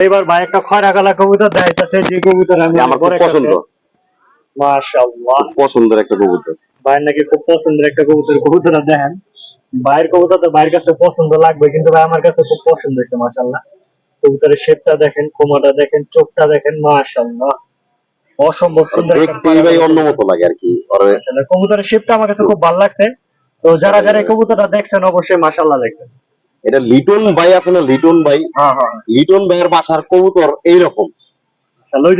এবার ভাই একটা খয়রা কালা কবুতর দেখাইতেছে যে কবুতর আমি আমার খুব পছন্দ। মাশাআল্লাহ। পছন্দের একটা কবুতর। ভাইয়ের নাকি খুব পছন্দের একটা কবুতর। কবুতরটা দেখেন ভাইয়ের কবুতর তো ভাইয়ের কাছে পছন্দ লাগবে কিন্তু ভাই আমার কাছে খুব পছন্দ হয়েছে মাশাআল্লাহ। কবুতরের শেপটা দেখেন কোমাটা দেখেন চোখটা দেখেন মাশাআল্লাহ। অসম্ভব সুন্দর দেখতেই ভাই অন্য মতো লাগে আর কি ওর মাশাআল্লাহ কবুতরের শেপটা আমার কাছে খুব ভালো লাগছে। তো যারা যারা কবুতরটা দেখছেন অবশ্যই মাশাআল্লাহ লিখবেন এটা লিটন ভাই আছে না লিটন ভাই। হ্যাঁ হ্যাঁ। লিটন ভাইয়ের বাসার কবুতর এইরকম।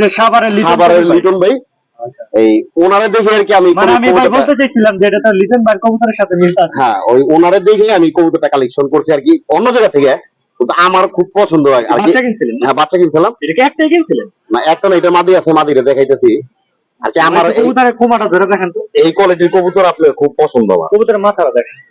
সাভারের লিটন ভাই। আচ্ছা। এই ওনারে দেখে আর কি আমি মানে আমি বলতে চাইছিলাম যে এটা তো লিটন ভাই কবুতরের সাথে মিলতে আছে। হ্যাঁ ওই ওনারে দেখে আমি কবুতরটা কালেকশন করছি আর কি অন্য জায়গা থেকে আমার খুব পছন্দ হয় আর বাচ্চা কিনছিলেন হ্যাঁ বাচ্চা কিনছিলাম। এটা কি একটাই কিনছিলেন? না একটা না এটা মাদি আছে মাদিরে দেখাইতেছি। আর কি আমার আমার এই- কবুতরের কোমাটা ধরে দেখেন তো। এই কোয়ালিটির কবুতর আপনার খুব পছন্দ আমার। কবুতরের মাথাটা দেখেন।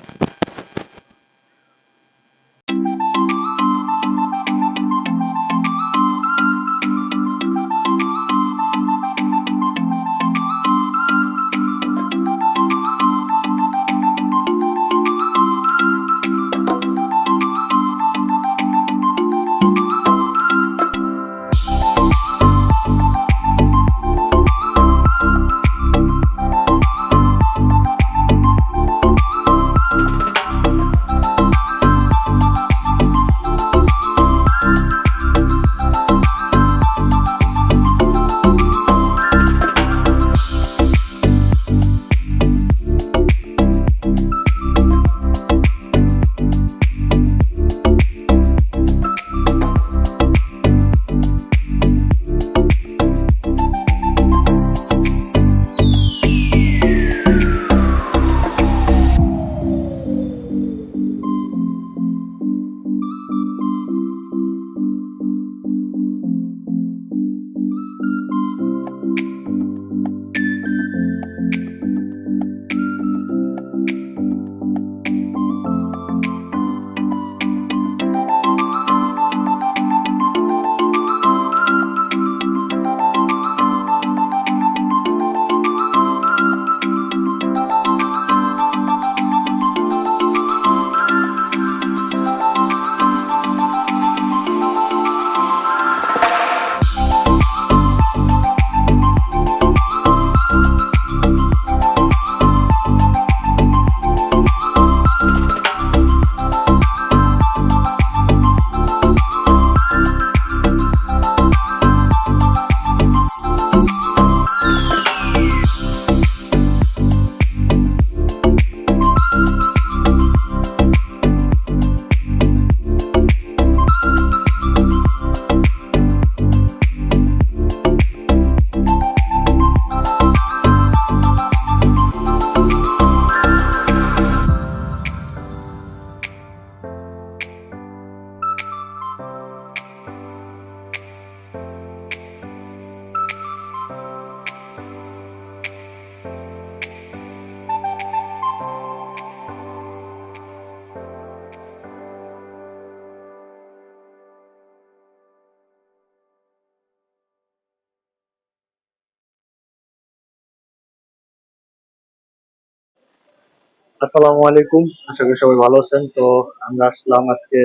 আসসালামু আলাইকুম। আশা করি সবাই ভালো আছেন। তো আমরা আসলাম আজকে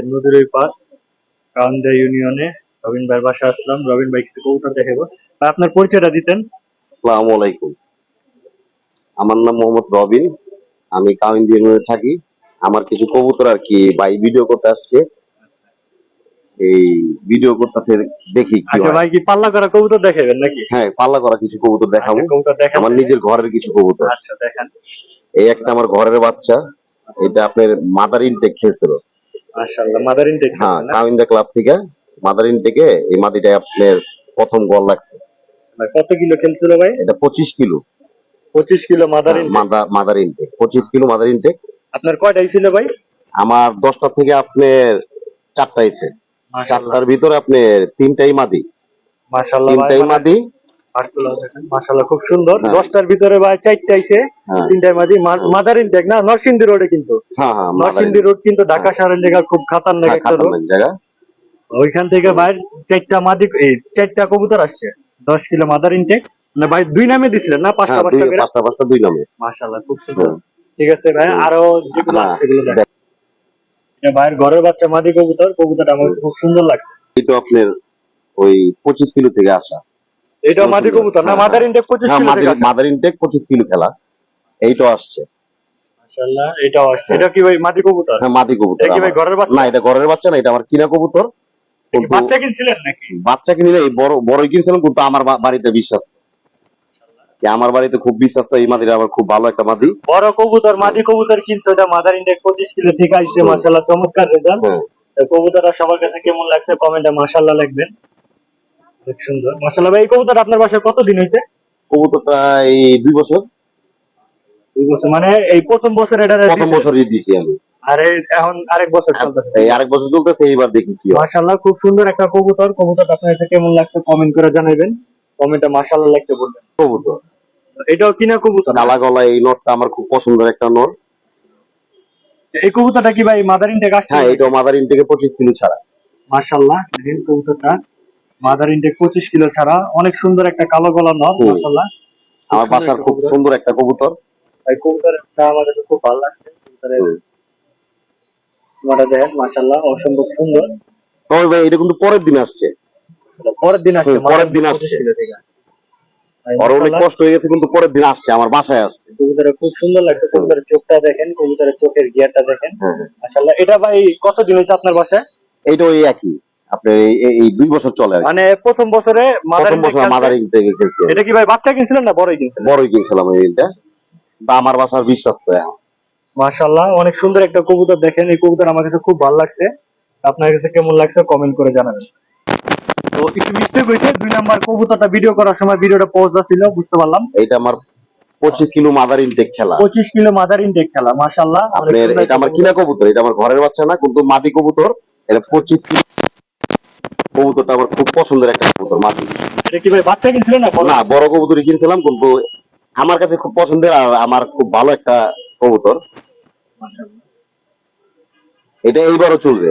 পার ইউনিয়নে। রবিন ভাইয়ের বাসা আসলাম। রবিন ভাই কিছু কবুতর দেখাবো। আপনার পরিচয়টা দিতেন। আসসালামু আলাইকুম। আমার নাম মোহাম্মদ রবিন। আমি কাউন্দিয়ানে থাকি। আমার কিছু কবুতর আর কি ভাই ভিডিও করতে আসছে। এই ভিডিও করতে দেখি আচ্ছা ভাই কি পাল্লা করা কবুতর দেখাবেন নাকি? হ্যাঁ পাল্লা করা কিছু কবুতর দেখাবো। আচ্ছা, আমার নিজের ঘরের কিছু কবুতর। আচ্ছা দেখান। এই একটা আমার ঘরের বাচ্চা এটা আপনার মাদার ইনটেক খেয়েছিল। মাশাআল্লাহ মাদার ইনটেক হ্যাঁ ক্লাব থেকে মাদার ইনটেকে এই মাদিটা আপনার প্রথম গল লাগছে। কত কিলো খেলছিল ভাই? এটা পঁচিশ কিলো। পঁচিশ kilo mother intake mother intake পঁচিশ কিলো মাদার ইনটেক আপনার কয়টাই ছিল ভাই? আমার দশটা থেকে আপনার চারটা এসে চারটার ভিতরে আপনার তিনটাই মাদি মাশাআল্লাহ তিনটাই মাদি মাশাআল্লাহ খুব সুন্দর। হ্যাঁ। দশটার ভিতরে ভাই চারটা আইছে হ্যাঁ। তিনটার মাঝে। মাদার ইনটেক না নরসিংদী রোডে কিন্তু। হ্যাঁ হ্যাঁ নরসিংদী রোড কিন্তু ঢাকা শহরের জায়গা খুব খাতারনাক হ্যাঁ, একটা রোড জায়গা। ওইখান থেকে ভাই চারটা মাদি এই চারটা কবুতর আসছে দশ কিলো মাদার ইনটেক। না ভাই দুই নামে দিছিলেন না পাঁচটা হ্যাঁ পাঁচটা করে? পাঁচটা পাঁচটা দুই নামে। মাশাআল্লাহ খুব সুন্দর। ঠিক আছে ভাই আরও যেগুলো হ্যাঁ, আছে সেগুলো দেখ। এটা ভাইয়ের ঘরের বাচ্চা মাদি কবুতর কবুতরটা আমার খুব সুন্দর লাগছে। এটা আপনার ওই পঁচিশ কিলো থেকে আসা। এটা মাদি কবুতর না? হ্যাঁ, মাদার। ইনটেক পঁচিশ হ্যাঁ কিলো মাদার ইনটেক পঁচিশ কিলো খেলা। এইটাও আসছে। মাশাআল্লাহ এটাও আসছে। এটা কি ভাই মাদি কবুতর? হ্যাঁ মাদি কবুতর এটা কি ভাই আমার। ঘরের বাচ্চা? না এটা ঘরের বাচ্চা না এটা আমার কিনা কবুতর। এটা কি কিন্তু বাচ্চা কিনছিলেন নাকি? বাচ্চা কিনলে বড় বড়ই কিনছিলাম কিন্তু আমার বাড়িতে বিশ্বাস আমার বাড়িতে খুব বিশ্বাস এই খুব ভালো একটা মাদি বড় কবুতর মাদি কবুতর কিনছে ওটা মাদার ইনটেক পঁচিশ কিলো থেকে আসছে হুম। মাশাআল্লাহ চমৎকার রেজাল্ট হ্যাঁ সবার কাছে কেমন লাগছে? কমেন্টে মাশাআল্লাহ লিখবেন। খুব সুন্দর। মাশাআল্লাহ ভাই এই কবুতর আপনার বাসায় কতদিন হয়েছে? কবুতরটা এই দুই বছর। দুই বছর মানে এই প্রথম বছর এটা প্রথম বছরই দিছি আমি। আর এখন আরেক বছর চলতেছে। এই আরেক বছর চলতেছে এইবার দেখি কি হয়। মাশাআল্লাহ খুব সুন্দর একটা কবুতর। কবুতরটা আপনার কাছে কেমন লাগছে কমেন্ট করে জানাবেন কমেন্টে মাশাআল্লাহ লিখতে বলবেন। কবুতর। এটাও কিনা কবুতর? কালা গলা এই নটটা আমার খুব পছন্দের একটা নট। এই কবুতরটা কি ভাই মাদার ইনটেক আসছে? হ্যাঁ এটা মাদার ইনটেকে পঁচিশ কিলো ছাড়া। মাশাআল্লাহ দেখেন কবুতরটা। মাদার ইনটেক পঁচিশ কিলো ছাড়া অনেক সুন্দর একটা কালো গলা নর হুম। মাশাআল্লাহ। আমার বাসার খুব সুন্দর একটা কবুতর। এই কবুতরটা আমার কাছে খুব ভালো লাগছে। কবুতরের। দেখেন মাশাআল্লাহ অসম্ভব সুন্দর। তবে ভাই এটা কিন্তু পরের দিন আসছে। পরের দিন আসছে পরের দিন আসছে। আর অনেক কষ্ট হয়ে গেছে কিন্তু পরের দিন আসছে আমার বাসায় আসছে। কবুতরের খুব সুন্দর লাগছে কবুতরের চোখটা দেখেন কবুতরের চোখের গিয়ারটা দেখেন। হ্যাঁ হ্যাঁ। এটা ভাই কতদিন হয়েছে আপনার বাসায়? এইটা ওই একই। আপনার এই- দুই বছর চলে মানে প্রথম বছরে মাদার প্রথম বছর মাদার ইনটেকে খেলছি এটা কি ভাই বাচ্চা কিনছিলেন না বড়ই কিনছিলেন? বড়ই কিনছিলাম এই তা আমার বাসার বিশ্বাস তো মাশাআল্লাহ অনেক সুন্দর একটা কবুতর দেখেন। এই কবুতর আমার কাছে খুব ভালো লাগছে। আপনার কাছে কেমন লাগছে কমেন্ট করে জানাবেন। তো একটু মিস্টেক হয়েছে দুই নাম্বার কবুতরটা ভিডিও করার সময় ভিডিওটা পজ ছিল বুঝতে পারলাম। এইটা আমার পঁচিশ কিলো মাদার ইনটেক খেলা। পঁচিশ কিলো মাদার ইনটেক খেলা আপনার এটা আমার কিনা কবুতর এটা আমার ঘরের বাচ্চা না কিন্তু মাদি কবুতর। এটা পঁচিশ কিলো কবুতরটা আমার খুব পছন্দের একটা কবুতর মাদি এটা কি ভাই বাচ্চা কিনছিলেন না বড়? না বড় কবুতরই কিনছিলাম কিন্তু আমার কাছে খুব পছন্দের আর আমার খুব ভালো একটা কবুতর। এটা এইবারও চলবে।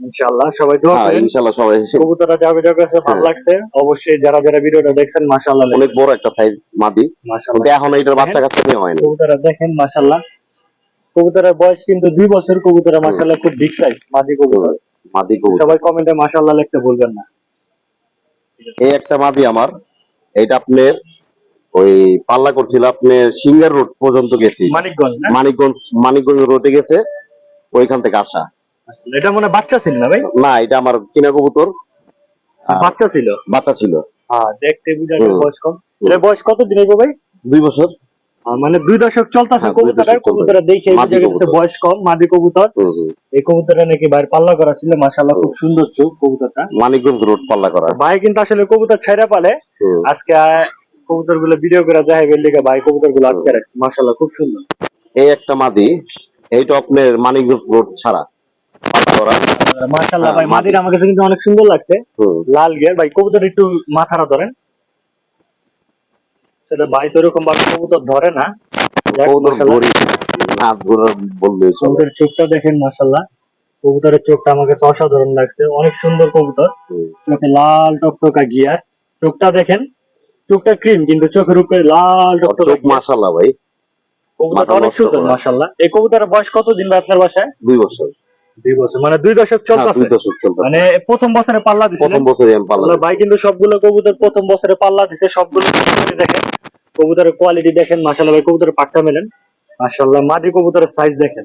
ইনশাআল্লাহ সবাই দোয়া হ্যাঁ করেন। ইনশাল্লাহ সবাই। কবুতরটা যাবে যাবে কাছে ভালো হ্যাঁ। লাগছে। অবশ্যই যারা যারা ভিডিওটা দেখছেন মাশাআল্লাহ অনেক বড় একটা সাইজ মাদি কিন্তু মাশাআল্লাহ এখন এটার বাচ্চা কাচ্চা নেওয়া হয়নি। কবুতরটা দেখেন মাশাআল্লাহ। কবুতরের বয়স কিন্তু দুই বছর কবুতরের মাশাআল্লাহ খুব বিগ সাইজ মাদি কবুতর। মাদি কবুতর। সবাই কমেন্টে মাশাআল্লাহ লিখতে ভুলবেন না। এই একটা মাদি আমার। এটা আপনার ওই পাল্লা করছিল আপনার সিঙ্গার রোড পর্যন্ত গেছি। মানিকগঞ্জ মানিকগঞ্জ মানিকগঞ্জ রোডে গেছে ওইখান থেকে আসা। এটা মনে হয় বাচ্চা ছিল না ভাই? না এটা আমার কিনা কবুতর। আর বাচ্চা ছিল? বাচ্চা ছিল। হ্যাঁ দেখতে বুঝা বয়স কম। এর বয়স কত দিন হইব ভাই? দুই বছর। মানে দুই দশক চলতেছে হ্যাঁ, কবুতরের কবুতরের দেখে বয়স কম মাদি কবুতর। এই কবুতরটা নাকি বাইরে পাল্লা করা ছিল মাশাআল্লাহ খুব সুন্দর চোখ কবুতরটা। মানিকগঞ্জ রোড পাল্লা করা। ভাই কিন্তু আসলে কবুতর ছাইরা পালে। আজকে কবুতরগুলো ভিডিও করে দেখাইবে লিখে ভাই কবুতরগুলো আটকে রাখছে মাশাআল্লাহ খুব সুন্দর। এই একটা মাদি এইটা আপনার মানিকগঞ্জ রোড ছাড়া। মাশাআল্লাহ হ্যাঁ, ভাই মাদির আমার কাছে কিন্তু অনেক সুন্দর লাগছে। লাল গিয়ার ভাই কবুতর একটু মাথারা ধরেন। সেটা ভাই তো এরকম ভাবে কবুতর ধরে না। চলে। চোখটা দেখেন কবুতরের চোখটা আমার কাছে অসাধারণ লাগছে। অনেক সুন্দর কবুতর। চোখে লাল টকটকা গিয়ার। চোখটা দেখেন চোখটা ক্রিম কিন্তু চোখের উপরে লাল টকটকা মাশাল্লাহ ভাই। কবুতর অনেক সুন্দর। এই কবুতরের বয়স কত দিন ভাই আপনার বাসায়? দুই বছর। দুই বছর মানে দুই দশক হ্যাঁ, চলতেছে। মানে প্রথম বছরে পাল্লা দিছিলেন প্রথম বছরই আমি পাল্লা ভাই কিন্তু সবগুলো কবুতর প্রথম বছরে পাল্লা দিছে সবগুলো দেখেন। কবুতরের কোয়ালিটি দেখেন মাশাআল্লাহ ভাই কবুতরের পাক্কা মেলেন। মাশাআল্লাহ মাদি কবুতরের সাইজ দেখেন।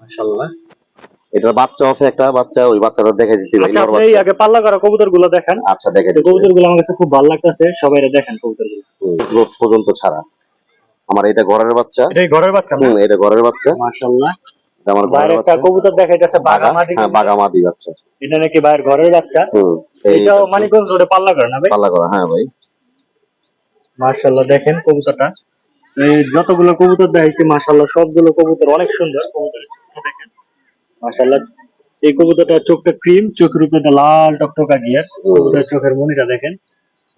মাশাআল্লাহ। এটার বাচ্চা আছে একটা বাচ্চা ওই বাচ্চাটা দেখে দিচ্ছি আচ্ছা আপনি আগে পাল্লা করা কবুতরগুলো দেখেন। আচ্ছা দেখে তো কবুতরগুলো আমার কাছে খুব ভালো লাগতেছে সবাই দেখেন কবুতরগুলো পর্যন্ত ছাড়া। আমার এটা ঘরের বাচ্চা। ঘরের বাচ্চা হুম এটা ঘরের বাচ্চা। মাশাআল্লাহ। এটা আমার ঘরের একটা বাচ্চা। কবুতর দেখাইতেছে বাঘা বাগা মাদি হ্যাঁ বাগা বাচ্চা। এটা নাকি বাইরের ঘরের বাচ্চা? হুম এটাও মানিকগঞ্জ রোডে পাল্লা করে না ভাই? পাল্লা করা হ্যাঁ ভাই। মাশাআল্লাহ দেখেন কবুতরটা। এই যতগুলো কবুতর দেখাইছি মাশাআল্লাহ সবগুলো কবুতর অনেক সুন্দর কবুতরের চোখটা দেখেন। মাশাআল্লাহ এই কবুতরটার চোখটা ক্রিম চোখের উপরে লাল টকটকা গিয়ার কবুতরের চোখের মনিটা দেখেন।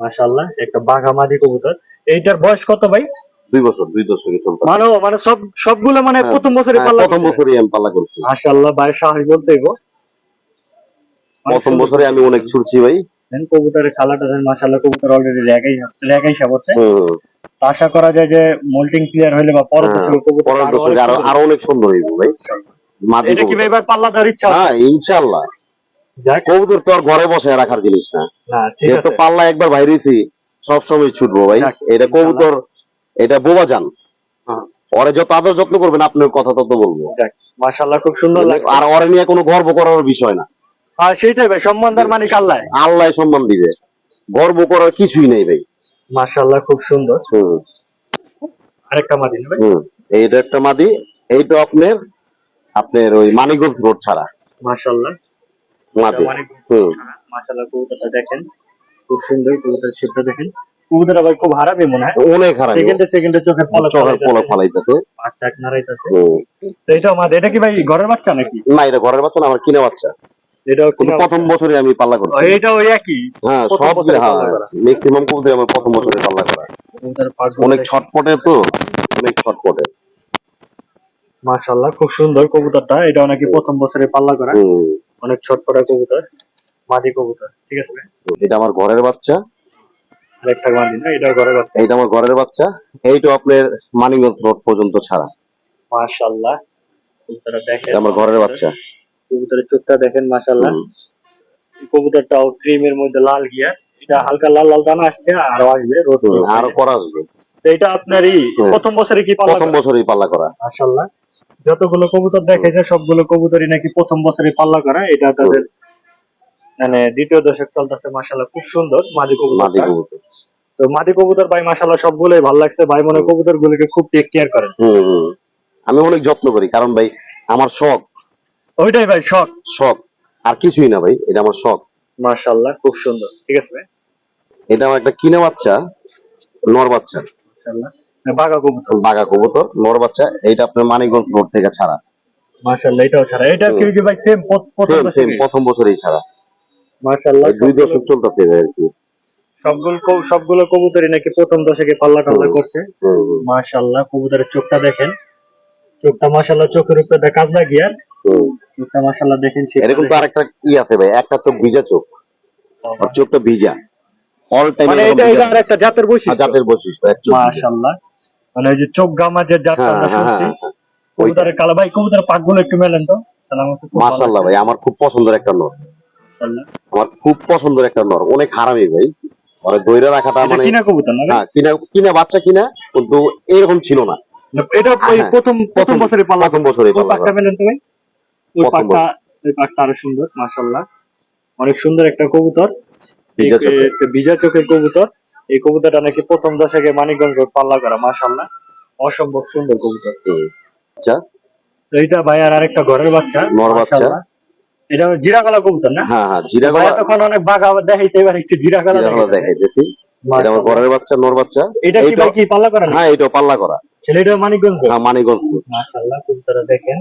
মাশাআল্লাহ একটা বাঘা মাদি কবুতর। এইটার বয়স কত ভাই? দুই বছর দুই দশকে চলতে মানে মানে সব সবগুলো মানে হ্যাঁ, প্রথম বছরে হ্যাঁ, পাল্লা প্রথম বছরই আমি পাল্লা করছি। মাশাআল্লাহ ভাই সাহস বলতে হইব অনেক প্রথম বছরে আমি অনেক ছুটছি ভাই। দেখেন কবুতরের দেখেন মাশাআল্লাহ কবুতর অলরেডি তো আশা করা যায় যে মোল্টিং ক্লিয়ার বা পরের হ্যাঁ, বছর কবুতর আরও আরও অনেক সুন্দর হইব ভাই। এটা কি ভাই পাল্লা দেওয়ার ইচ্ছা হ্যাঁ ইনশাল্লাহ যাক। কবুতর তো আর ঘরে বসে রাখার জিনিস না। আছে। পাল্লা একবার বাইরেছি সবসময় ছুটবো ভাই। এটা কবুতর এটা বোবা যান। হ্যাঁ। ওরে যত আদর যত্ন করবেন আপনার কথা তত বলব। মাশাআল্লাহ খুব সুন্দর লাগছে। আর ওরে নিয়ে কোনো গর্ব করার বিষয় না। আর সেইটাই ভাই সম্মানদার মানিক আল্লাহ। আল্লাহ সম্মান দিবে গর্ব করার কিছুই নেই ভাই। মাশাআল্লাহ খুব সুন্দর। হুম। আরেকটা মাদি ভাই হুম। এইটা একটা মাদি। এইটা আপনার আপনার ওই মানিকগঞ্জ রোড ছাড়া। মাশাআল্লাহ। মাদি। হুম। মাশাআল্লাহ কবুতরটা দেখেন। খুব সুন্দর কবুতরের শেপটা দেখেন। কবুতরটা ভাই খুব হারাবে মনে হয়। অনেক সেকেন্ডে সেকেন্ডে চোখের পলক চোখের পলক ফালাইতেছে টাক। তো এটা আমাদের এটা কি ভাই ঘরের বাচ্চা নাকি? না এটা ঘরের বাচ্চা না আমার কিনে বাচ্চা। এটাও কিন্তু প্রথম বছরে আমি পাল্লা ও, করছি ওই একই? হ্যাঁ সব হ্যাঁ ম্যাক্সিমাম কবুতর আমার প্রথম বছরে পাল্লা করা। অনেক ছটপটে তো অনেক ছটপটে। মাশাআল্লাহ খুব সুন্দর কবুতরটা। এটা নাকি প্রথম বছরে পাল্লা করা। অনেক ছটপটা কবুতর মাদি কবুতর ঠিক আছে? এটা আমার ঘরের বাচ্চা। আরেকটা মাদি না এটাও ঘরে বাচ্চা। এইটা আমার ঘরের বাচ্চা। এইটা আপনার মানিকগঞ্জ রোড পর্যন্ত ছাড়া। মাশাআল্লাহ। আমার ঘরের বাচ্চা। কবুতরের চোখটা দেখেন মাশাআল্লাহ। হুম। কবুতরটাও ক্রিমের মধ্যে লাল গিয়া এটা হালকা লাল লাল দানা আসছে আরও আসবে রোদ আরও করা আসবে। তো এটা আপনারই। প্রথম বছরে কি পাল্লা প্রথম বছরেই পাল্লা করা। মাশাআল্লাহ। যতগুলো কবুতর দেখেছে সবগুলো কবুতরই নাকি প্রথম বছরে পাল্লা করা। এটা তাদের মানে দ্বিতীয় দশক চলতেছে মাশাআল্লাহ। খুব সুন্দর মাদি মাদি কবুতর। কবুতর তো মাদি কবুতর ভাই মাশাআল্লাহ সবগুলোই ভালো লাগছে। ভাই মনে কবুতর গুলোকে খুব টেক কেয়ার করেন। আমি অনেক যত্ন করি কারণ ভাই আমার শখ ওইটাই ভাই শখ। শখ। আর কিছুই না ভাই এটা আমার শখ। মাশাআল্লাহ খুব সুন্দর। ঠিক আছে ভাই? এটা আমার একটা কিনে বাচ্চা নর বাচ্চা। মাশাআল্লাহ। বাঘা কবুতর। বাঘা কবুতর নর বাচ্চা এইটা আপনার মানিকগঞ্জ রোড থেকে ছাড়া। মাশাআল্লাহ এটাও ছাড়া। এটা কি যে ভাই সেম প্রথম সেম প্রথম বছরেই ছাড়া। মাশাআল্লাহ দুই দশক চলতেছে আর কি। সবগুলো সবগুলো কবুতরই নাকি প্রথম দশকে পাল্লা টাল্লা করছে। মাশাআল্লাহ কবুতরের চোখটা দেখেন। চোখটা মাশাআল্লাহ চোখের উপরে কাজ লাগিয়ে হুম। চোখটা মাশাআল্লাহ দেখেন এটা কিন্তু আরেকটা ই আছে ভাই একটা চোখ ভিজা চোখ। আর চোখটা ভিজা। অল টাইম মানে এটা এটা আর একটা জাতের বৈশিষ্ট্য। জাতের বৈশিষ্ট্য মাশাআল্লাহ। মানে ওই যে চোখ গামা যে জাতটা হ্যাঁ আমরা হ্যাঁ শুনছি হ্যাঁ হ্যাঁ। কবুতরের কালা ভাই কবুতরের পাকগুলো একটু মেলেন তো। সালাম আছে মাশাআল্লাহ ভাই আমার খুব পছন্দের একটা নর। আমার খুব পছন্দের একটা নর অনেক হারামি ভাই। মানে দইরা রাখাটা মানে কিনা কবুতর না? হ্যাঁ কিনা কিনা বাচ্চা কিনা কিন্তু এরকম ছিল না। এটা হ্যাঁ, প্রথম প্রথম বছরে পাল্লা প্রথম বছরে ওই পাল্লা পাকটা মেলেন তো ভাই? ওই পাকটা ওই পাকটা আরও সুন্দর মাশাআল্লাহ। অনেক সুন্দর একটা কবুতর। ভিজা চোখের। কবুতর। এই কবুতরটা নাকি প্রথম দশকে মানিকগঞ্জ রোড পাল্লা করা মাশাআল্লাহ। অসম্ভব সুন্দর কবুতর। আচ্ছা। এইটা ভাই আর আরেকটা ঘরের বাচ্চা নর বাচ্চা। এটা কবুতর না? হ্যাঁ হ্যাঁ জিরা ভাই গলা তখন অনেক বাঘ আবার দেখাইছে এবার একটু জিরা গলা জিরা দেখাইতেছি। এটা আমার ঘরের বাচ্চা নর বাচ্চা। এটা কি ভাই কি পাল্লা করা হ্যাঁ এটা পাল্লা করা। ছেলেটা মানিকগঞ্জ হ্যাঁ মানিকগঞ্জ। মাশাআল্লাহ কবুতরটা দেখেন।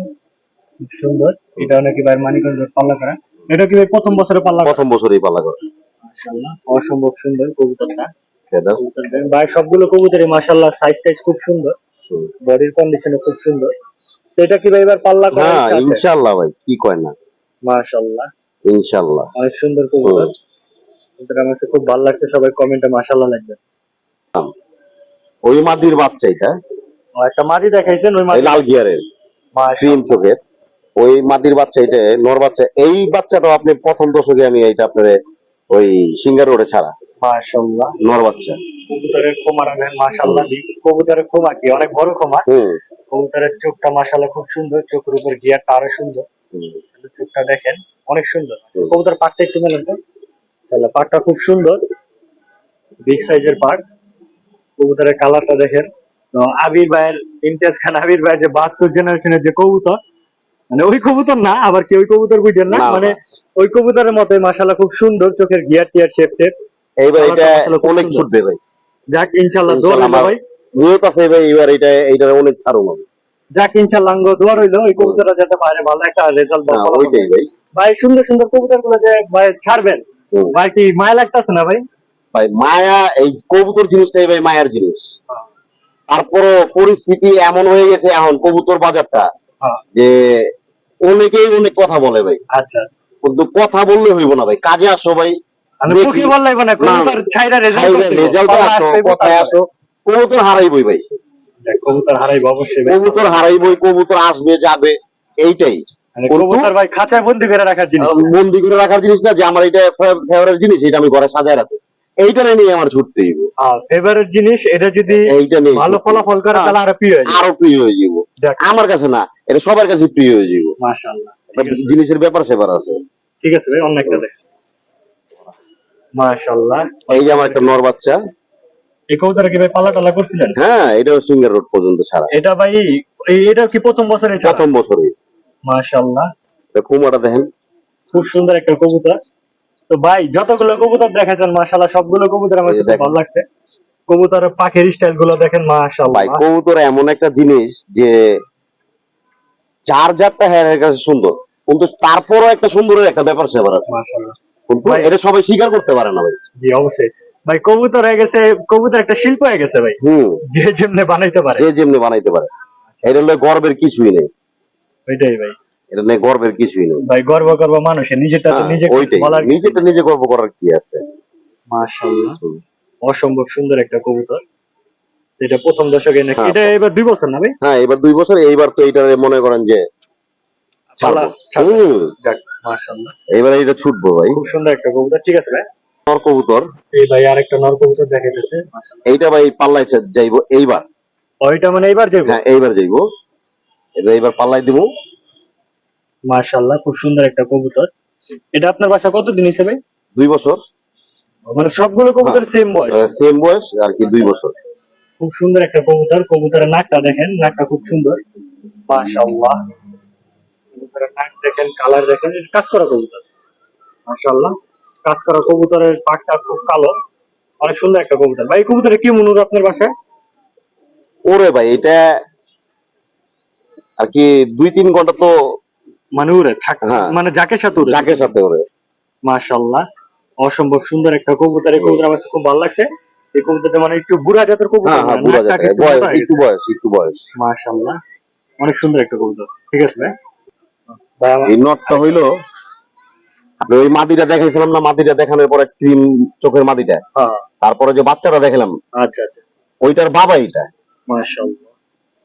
সুন্দর। এটা নাকি ভাই মানিকগঞ্জ পাল্লা করা। এটা কি ভাই প্রথম বছরে পাল্লা প্রথম বছরই পাল্লা করা। মাশাআল্লাহ অসম্ভব সুন্দর কবুতরটা। ভাই সবগুলো কবুতরই মাশাআল্লাহ সাইজ টাইজ খুব সুন্দর। বডির কন্ডিশনও খুব সুন্দর। তো এটা কি ভাই এবার পাল্লা করা? হ্যাঁ ইনশাআল্লাহ ভাই কি কয় না। মাশাআল্লাহ। ইনশাআল্লাহ। অনেক সুন্দর কবুতর। কবুতর আমার খুব ভালো লাগছে সবাই কমেন্টে মাশাআল্লাহ লাগবে ওই মাদির বাচ্চা এটা। একটা মাদি দেখাইছেন ওই মাদি লাল গিয়ারের। ক্রিম চোখের। ওই মাদির বাচ্চা এটা নর বাচ্চা এই বাচ্চাটাও আপনি প্রথম দশকে আমি এইটা আপনার ওই সিঙ্গার রোডে ছাড়া। মাশাআল্লাহ। নর বাচ্চা। কবুতরের খোমা রাখেন মাশাআল্লাহ। কবুতরের খোমা কি? অনেক বড় খোমা কবুতরের চোখটা মাশাআল্লাহ খুব সুন্দর চোখের উপর গিয়ারটা আরও সুন্দর। চোখটা দেখেন অনেক সুন্দর। হুম। কবুতর পাটটা একটু মেলেন তো। পাটটা খুব সুন্দর। বিগ সাইজের পাট। কবুতরের কালারটা দেখেন। আবির ভাইয়ের ইমতিয়াজ খান আবির ভাইয়ের যে বাহাত্তর জেনারেশনের যে কবুতর মানে ওই কবুতর না আবার কি ওই কবুতর বুঝেন না। মানে ওই কবুতরের মতোই মাশাআল্লাহ খুব সুন্দর চোখের গিয়ার টিয়ার শেপ টেপ এইবার এটা অনেক। ছুটবে ভাই। যাক দোয়া ভাই। নিয়ত আছে ভাই এবার এটা অনেক ছাড়ো হবে। যাক আঙ্গ দোয়া রইল। ওই কবুতরটা যাতে বাইরে ভালো একটা রেজাল্ট হ্যাঁ, ওইটাই ভাই। ভাই সুন্দর সুন্দর কবুতরগুলো যে ভাই ছাড়বেন। ভাই কি মায়া লাগতেছে না ভাই? ভাই মায়া এই কবুতর জিনিসটাই ভাই মায়ার জিনিস। তারপরও পরিস্থিতি এমন হয়ে গেছে এখন কবুতর বাজারটা। হ্যাঁ, যে অনেকেই অনেক কথা বলে ভাই। আচ্ছা আচ্ছা। কিন্তু কথা বললে হইব না ভাই কাজে আসো ভাই। কবুতর হারাইবই কবুতর হারাইবো অবশ্যই কবুতর হারাইবই কবুতর আসবে যাবে এইটাই। মানে কবুতর ভাই খাঁচায় বন্দি করে রাখার জিনিস। আহ, বন্দি করে রাখার জিনিস না যে আমার এটা ফেভারিট জিনিস এটা আমি ঘরে সাজায় রাখব। নিয়ে আমার ছুটতে হইব। ফেভারিট জিনিস এটা যদি এইটা নিয়ে ভালো ফলাফল করে তাহলে আরও প্রিয় হয়ে যাবে। আরও প্রিয় হয়ে যাব। আমার কাছে না এটা সবার কাছে প্রিয় হয়ে যাব। মাশাআল্লাহ। জিনিসের ব্যাপার সেবার আছে। ঠিক আছে ভাই অন্য একটা দেখ। মাশাআল্লাহ। এই যে আমার একটা নর বাচ্চা। এই কবুতর কি ভাই পালা টালা করছিলেন? হ্যাঁ এটাও সিঙ্গার রোড পর্যন্ত ছাড়া। এটা ভাই এই এটা কি প্রথম বছরে প্রথম বছরে মাশাআল্লাহ। কুমারটা দেখেন। খুব সুন্দর একটা কবুতর। তো ভাই যতগুলো কবুতর দেখাছেন মাশাআল্লাহ সবগুলো কবুতর আমার খুব ভালো লাগছে। কবুতরের পাখির স্টাইলগুলো দেখেন মাশাআল্লাহ। ভাই কবুতর এমন একটা জিনিস যে চার চারটা হেয়ারের কাছে সুন্দর। কিন্তু তারপরও একটা সুন্দরের একটা ব্যাপার সেবার আছে। ভাই- এটা সবাই স্বীকার করতে পারে না ভাই। জি অবশ্যই। ভাই কবুতর হয়ে গেছে কবুতর একটা শিল্প হয়ে গেছে ভাই। হুম। যে যেমনে বানাইতে পারে। যে যেমনি বানাইতে পারে। এটা হলো গর্বের কিছুই নেই। ওইটাই ভাই। এটা নিয়ে গর্বের কিছুই নেই। ভাই গর্ব মানুষের হ্যাঁ, নিজে ওইটাই। নিজেটা নিজে গর্ব করার কি আছে? মাশাআল্লাহ। অসম্ভব সুন্দর একটা কবুতর। এটা প্রথম দশকে নাকি হ্যাঁ। এটা এবার দুই বছর না ভাই? হ্যাঁ এবার দুই বছর। এইবার তো মনে করেন যে এইবার এটা ছুটবো ভাই। খুব সুন্দর একটা কবুতর ঠিক আছে ভাই? নর কবুতর। এই ভাই আরেকটা নর কবুতর দেখাইতেছে। এইটা ভাই পাল্লাই যাইবো এইবার। ওইটা মানে এবার যাব হ্যাঁ এইবার যাইবো। এটা এইবার পাল্লাই দিব। মাশাআল্লাহ খুব সুন্দর একটা কবুতর। এটা আপনার বাসা কতদিন হিসেবে দুই বছর। মানে সবগুলো কবুতর সেম বয়স? সেম বয়স আর কি দুই বছর। খুব সুন্দর একটা কবুতর কবুতরের নাকটা দেখেন নাকটা খুব সুন্দর। মাশাআল্লাহ। কবুতরের নাক দেখেন কালার দেখেন এটা কাজ করা কবুতর। মাশাআল্লাহ। কাজ করা কবুতরের পাকটা খুব কালো। অনেক সুন্দর একটা কবুতর। ভাই কবুতরের কি মনুর আপনার বাসায়? ওরে ভাই এটা আর কি দুই তিন ঘণ্টা তো মানে উড়ে হ্যাঁ। মানে যাকে সাথে উড়ে। যাকে সাথে মাশাআল্লাহ অসম্ভব সুন্দর একটা কবুতর। এই কবুতর আমার খুব ভালো লাগছে। এই কবুতরটা মানে একটু বুড়া জাতের কবুতর হ্যাঁ হ্যাঁ যাচ্ছে একটু বয়স একটু বয়স একটু বয়স। মাশাআল্লাহ অনেক সুন্দর একটা কবুতর। ঠিক আছে ভাই? এই নটটা হইল ওই মাদিটা দেখাইছিলাম না মাদিটা দেখানোর পরে ক্রিম চোখের মাদিটা। হ্যাঁ। তারপরে যে বাচ্চাটা দেখালাম আচ্ছা আচ্ছা। ওইটার বাবা এইটা। মাশাআল্লাহ।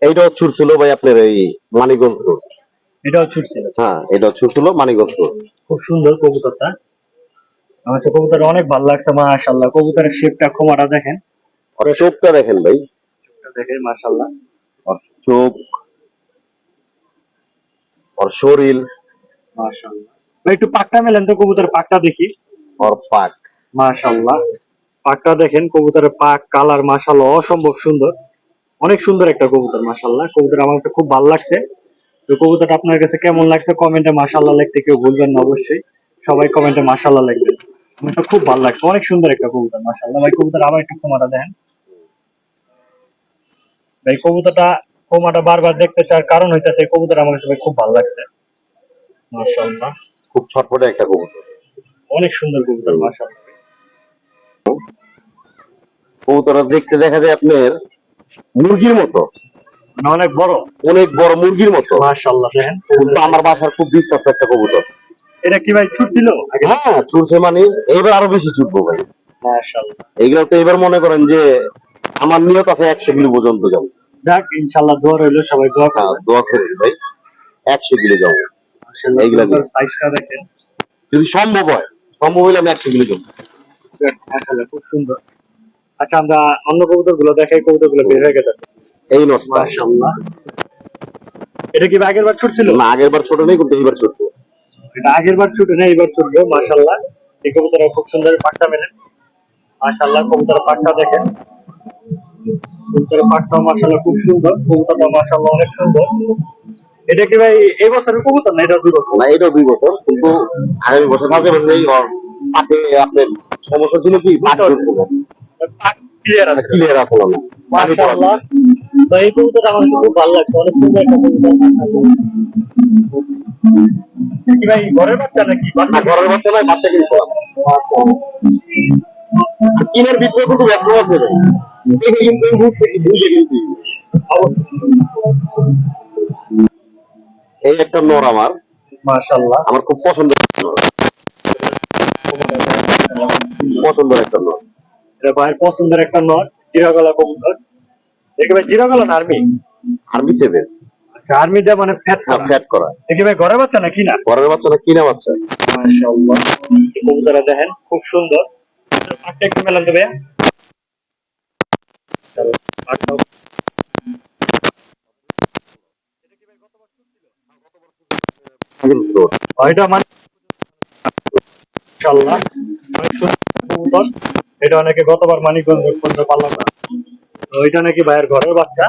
এইটাও ছুটছিল ভাই আপনার এই মানিকগঞ্জ রোড এটাও ছুটছিল হ্যাঁ এটাও ছুটছিল মানিকগঞ্জ খুব সুন্দর কবুতরটা। আমার কাছে কবুতরটা অনেক ভালো লাগছে মাশাআল্লাহ। কবুতরের শেপটা খোমাটা দেখেন। আর চোখটা দেখেন ভাই। দেখেন মাশাআল্লাহ। আর চোখ আর শরীর। মাশাআল্লাহ। ভাই একটু পাকটা মেলেন তো কবুতরের পাকটা দেখি। আর পাক। মাশাআল্লাহ। পাকটা দেখেন কবুতরের পাক কালার মাশাআল্লাহ অসম্ভব সুন্দর। অনেক সুন্দর একটা কবুতর মাশাআল্লাহ। কবুতর আমার কাছে খুব ভালো লাগছে। তো কবুতরটা আপনার কাছে কেমন লাগছে? কমেন্টে মাশাআল্লাহ লিখতে কেউ ভুলবেন না অবশ্যই। সবাই কমেন্টে মাশাআল্লাহ লিখবেন। আমার তো খুব ভালো লাগছে। অনেক সুন্দর একটা কবুতর মাশাআল্লাহ। ভাই কবুতর আবার একটু কোমাটা দেন। ভাই কবুতরটা কোমাটা বারবার দেখতে চার কারণ হইতাছে এই কবুতর আমার কাছে ভাই খুব ভালো লাগছে। মাশাআল্লাহ। খুব ছটফটে একটা কবুতর অনেক সুন্দর কবুতর মাশাআল্লাহ। কবুতর দেখতে দেখা যায় আপনার মুরগির মতো। অনেক বড়। অনেক বড় মুরগির মতো। মাশাআল্লাহ দেখেন। কিন্তু আমার বাসার খুব বিশ্বাস একটা কবুতর। এটা কি ভাই ছুটছিল হ্যাঁ ছুটছে মানে এবার আরও বেশি ছুটবো ভাই মাশাআল্লাহ। এইগুলো তো এবার মনে করেন যে আমার নিয়ত আছে একশো কিলো পর্যন্ত যাব। যাক ইনশাআল্লাহ দোয়া রইল সবাই দোয়া হ্যাঁ দোয়া করি ভাই। একশো কিলো যাব। এইগুলা সাইজটা দেখেন। যদি সম্ভব হয় সম্ভব হইলে আমি একশো কিলো যাব। খুব সুন্দর। আচ্ছা আমরা অন্য কবুতরগুলো দেখাই কবুতরগুলো বের হয়ে গেছে। এই নটটা মাশাআল্লাহ। এটা কি আগের বার ছুটছিল? না আগের বার ছোট নেই কিন্তু এইবার ছোট এটা আগের বার ছুটে না এবার ছুটবে মাশাআল্লাহ। এই কবুতরের খুব সুন্দর পাটটা মেলে। মাশাআল্লাহ কবুতরের পাটটা দেখেন। কবুতরের পাটটা মাশাআল্লাহ খুব সুন্দর কবুতরটা মাশাআল্লাহ অনেক সুন্দর। এটা কি ভাই এই বছরের কবুতর না এটা দুই বছর? না এটাও দুই বছর কিন্তু আগামী বছর থাকতে পারবে এই পাতে আপনার সমস্যা ছিল কি? পাট ক্লিয়ার আছে। ক্লিয়ার পড়া মাশাআল্লাহ। তো এই কবুতরটা আমার খুব ভালো লাগছে। অনেক সুন্দর একটা মাশাআল্লাহ কি ভাই ঘরের বাচ্চা নাকি? না ঘরের বাচ্চা নয় বাচ্চা কিনতে কিনার ভিতরে কিন্তু ব্যস্ত আছে কিন্তু বুঝতে বুঝে কিন্তু। এই একটা নর আমার। মাশাআল্লাহ। আমার খুব পছন্দের নর। পছন্দের একটা নর। এটা ভাইয়ের পছন্দের একটা নর জিরাগলা কবুতর। ভাই জিরাগলা না আর্মি আর্মি সেভেন আর্মিটা মানে ফ্যাট হ্যাঁ ফ্যাট করা। দেখি ভাই ঘরে বাচ্চা না কিনা? ঘরের বাচ্চা না কিনা বাচ্চা? মাশাআল্লাহ। দেখেন খুব সুন্দর। পাটটা একটু মেলান দেবে ও, এটা মানে এটা অনেকে গতবার মানিকগঞ্জ পর্যন্ত পারলাম না এটা নাকি ভাইয়ের ঘরের বাচ্চা?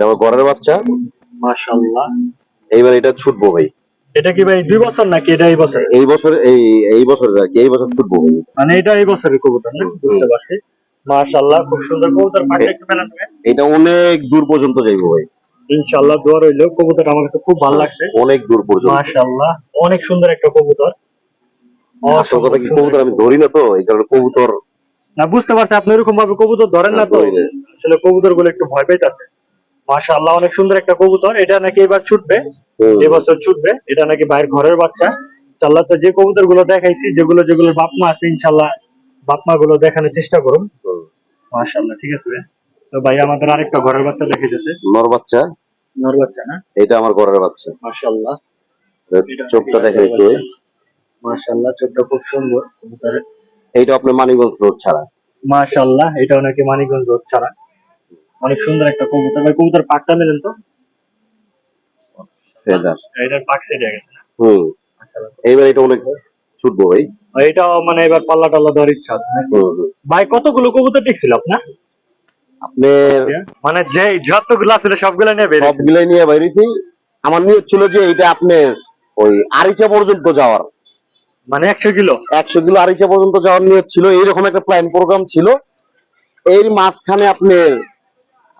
আমার ঘরের বাচ্চা। মাশাআল্লাহ। এইবার এটা ছুটবো ভাই। এটা কি ভাই দুই বছর নাকি এটা এই বছর? এই বছর এই এই বছরের আর কি এই বছর ছুটবো মানে এটা এই বছরের কবুতর না? বুঝতে পারছি। মাশাআল্লাহ খুব সুন্দর কবুতর। পাটটা একটু মেলান এটা অনেক দূর পর্যন্ত যাইবো ভাই। ইনশাআল্লাহ দোয়া রইল। কবুতর আমার কাছে খুব ভালো লাগছে। অনেক দূর পর্যন্ত। মাশাআল্লাহ অনেক সুন্দর একটা কবুতর। আসল কথা কি কবুতর আমি ধরি না তো এই কারণে কবুতর না বুঝতে পারছি আপনি এরকম ভাবে কবুতর ধরেন না তো। আসলে কবুতরগুলো একটু ভয় পাইতেছে। মাশাআল্লাহ অনেক সুন্দর একটা কবুতর। এটা নাকি এবার ছুটবে এবছর ছুটবে। এটা নাকি বাইরের ঘরের বাচ্চা। ইনশাআল্লাহ তো যে কবুতরগুলো দেখাইছি যেগুলো যেগুলো বাপমা আছে ইনশাআল্লাহ বাপমা গুলো দেখানোর চেষ্টা করুন। মাশাআল্লাহ ঠিক আছে তো ভাই আমাদের আরেকটা ঘরের বাচ্চা দেখাইতেছে। নর বাচ্চা? নর বাচ্চা না? এটা আমার ঘরের বাচ্চা। মাশাআল্লাহ। চোখটা দেখেন একটু। মাশাআল্লাহ চোখটা খুব সুন্দর কবুতরের। এইটা আপনার মানিগঞ্জ রোড ছাড়া। মাশাআল্লাহ এটাও নাকি মানিকগঞ্জ রোড ছাড়া। অনেক সুন্দর একটা কবুতর। ভাই কবুতর পাকটা মেলেন তো? ফেদার। এটার পাক সেট হয়ে গেছে না? হুম। এইবার এটা অনেক ছুটবো ভাই। এটাও মানে এবার পাল্লা টাল্লা দেওয়ার ইচ্ছা আছে। ভাই কতগুলো কবুতর টিকছিল আপনার? আপনার মানে যে যতগুলো ছিল সবগুলো নিয়ে বেরিয়েছে। সবগুলাই নিয়ে আমার নিয়ত ছিল যে এটা আপনার ওই আরিচা পর্যন্ত যাওয়ার। মানে একশো কিলো। একশো কিলো আরিচা পর্যন্ত যাওয়ার নিয়ত ছিল এইরকম একটা প্ল্যান প্রোগ্রাম ছিল। এর মাঝখানে আপনার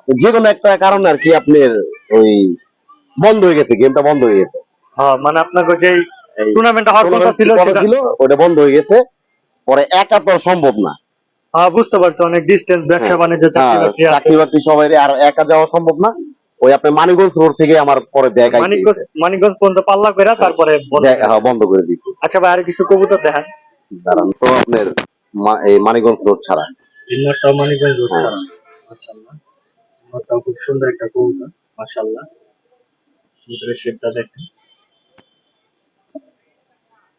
যে কোনো একটা কারণে আর কি আপনার ওই বন্ধ হয়ে গেছে গেমটা বন্ধ হয়ে গেছে। হ্যাঁ মানে আপনার যে এই টুর্নামেন্টটা হওয়ার কথা ছিল ছিল ওটা বন্ধ হয়ে গেছে। পরে একা তো সম্ভব না। হ্যাঁ বুঝতে পারছি অনেক ডিস্টেন্স ব্যবসা বাণিজ্য হ্যাঁ, বাকরি আছে। চাকরি বাকরি সবাই আর একা যাওয়া সম্ভব না। ওই আপনার মানিকগঞ্জ রোড থেকে আমার পরে ব্যাগ মানিকগঞ্জ মানিকগঞ্জ পর্যন্ত পাল্লা করে তারপরে বন্ধ করে। হ্যাঁ বন্ধ করে আচ্ছা ভাই আর কিছু কবুতর দেখেন। দাঁড়ান তো আপনার এই মানিকগঞ্জ রোড ছাড়া। ইন্নারটা মানিকগঞ্জ রোড হ্যাঁ। ছাড়া। মাশাআল্লাহ। খুব সুন্দর একটা কবুতর মাশাআল্লাহ। কবুতরের শেপটা দেখেন।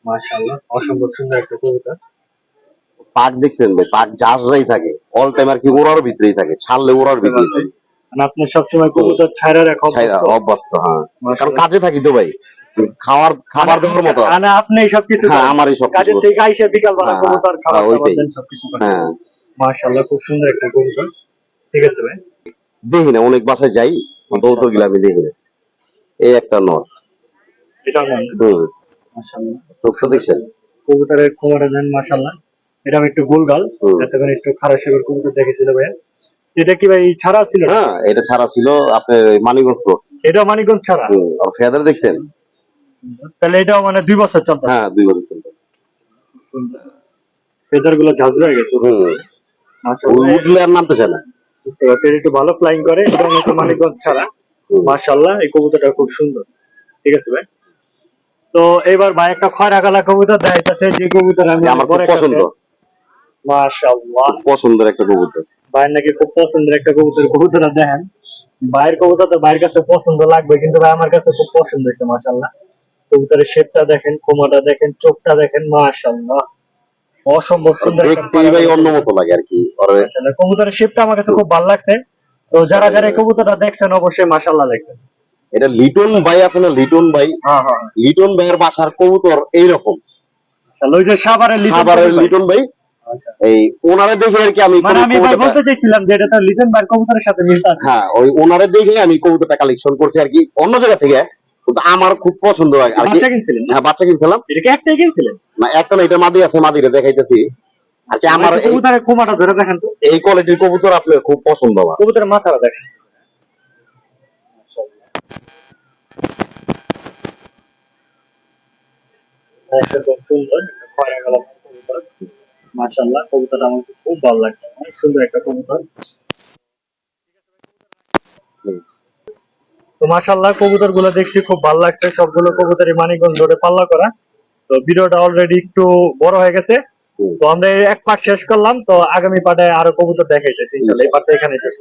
মাশাআল্লাহ অসম্ভব সুন্দর একটা কবুতর। পাক দেখছেন ভাই পাক জাহাজরাই থাকে। অল টাইম আর কি ওরার ভিতরেই থাকে ছাড়লে ওরার ভিতরেই থাকে। আপনি সবসময় কবুতর ছাইরা রাখা অভ্যস্ত। হ্যাঁ। কারণ কাজে থাকি তো ভাই। খাওয়ার খাবার দেওয়ার মতো। মানে আপনি সবকিছু হ্যাঁ করেন। আমারই সব কাজের থেকে আইসা বিকাল বেলা হ্যাঁ, কবুতর খাবার হ্যাঁ। দেন সবকিছু হ্যাঁ। মাশাআল্লাহ খুব সুন্দর একটা কবুতর। ঠিক আছে ভাই? দেখি না অনেক বাসায় যাই দৌড় গেলে আমি দেখি না। এই একটা নট এটা নেন হুম। মাশাআল্লাহ। চোখটা দেখছেন। কবুতরের খবরে দেন মাশাআল্লাহ। এটা আমি একটু গোলগাল এতক্ষণ একটু খারাপ সেবের কবুতর দেখেছিল ভাই এটা কি ভাই ছাড়া ছিল হ্যাঁ এটা ছাড়া ছিল আপনার মানিকগঞ্জ রোড এটা মানিকগঞ্জ ছাড়া? আর ফেদার দেখছেন? তাহলে এটাও মানে দুই বছর চলতে হ্যাঁ দুই বছর চলবে। ফেদারগুলো ঝাঁঝরা হয়ে গেছে। মাশাআল্লাহ উঠলে আর নামতেছে না। বুঝতে পারছি একটু ভালো ফ্লাইং করে। এটা নাকি মানিকগঞ্জ ছাড়া। মাশাআল্লাহ এই কবুতরটা খুব সুন্দর। ঠিক আছে ভাই? তো এবার ভাই একটা খয়রা কালা কবুতর দেখাইতেছে যে কবুতর আমি আমার খুব পছন্দ। মাশাআল্লাহ। পছন্দের একটা কবুতর। ভাইয়ের নাকি খুব পছন্দের একটা কবুতর কবুতরটা দেখেন। ভাইয়ের কবুতর তো ভাইয়ের কাছে পছন্দ লাগবে কিন্তু ভাই আমার কাছে খুব পছন্দ হয়েছে মাশাআল্লাহ। কবুতরের শেপটা দেখেন কোমাটা দেখেন চোখটা দেখেন মাশাআল্লাহ। অসম্ভব সুন্দর ভাই অন্য মতো লাগে আর কি কবুতরের শেপটা আমার কাছে খুব ভালো লাগছে। তো যারা যারা এই কবুতরটা দেখছেন অবশ্যই মাশাআল্লাহ লিখবেন এটা লিটন ভাই আছে না লিটন ভাই। হ্যাঁ হ্যাঁ। লিটন ভাইয়ের বাসার কবুতর এইরকম। ওই যে সাভারের লিটন কবুতর। ভাই। এই ওনারে দেখে আর কি আমি মানে আমি এবার বলতে চাইছিলাম যে এটা তো লিটন ভাইয়ের কবুতরের সাথে মিলতে আছে। হ্যাঁ ওই ওনারে দেখে আমি কবুতরটা কালেকশন করছি আর কি অন্য জায়গা থেকে কিন্তু আমার খুব পছন্দ হয় আর কি। বাচ্চা কিনছিলেন? হ্যাঁ বাচ্চা কিনছিলাম। এটা কি একটাই কিনছিলেন? না একটা না এটা মাদি আছে মাদিরে দেখাইতেছি। কি আমার কবুতরের কোমাটা ধরে দেখেন তো। এই কোয়ালিটির কবুতর আপনার খুব পছন্দ আমার। কবুতরের মাথাটা দেখেন। সুন্দর। একটা খয়রা কবুতর। মাশাআল্লাহ, কবুতরটা আমার খুব ভালো লাগছে। অনেক সুন্দর একটা কবুতর। তো মাশাআল্লাহ কবুতরগুলো দেখছি খুব ভালো লাগছে। সবগুলো কবুতরই মানিকগঞ্জ রোডে পাল্লা করা। তো ভিডিওটা অলরেডি একটু বড় হয়ে গেছে। তো আমরা এক পার্ট শেষ করলাম। তো আগামী পার্টে আরও কবুতর দেখাইতেছি। ইনশাল্লাহ এই পার্টটা এখানে শেষ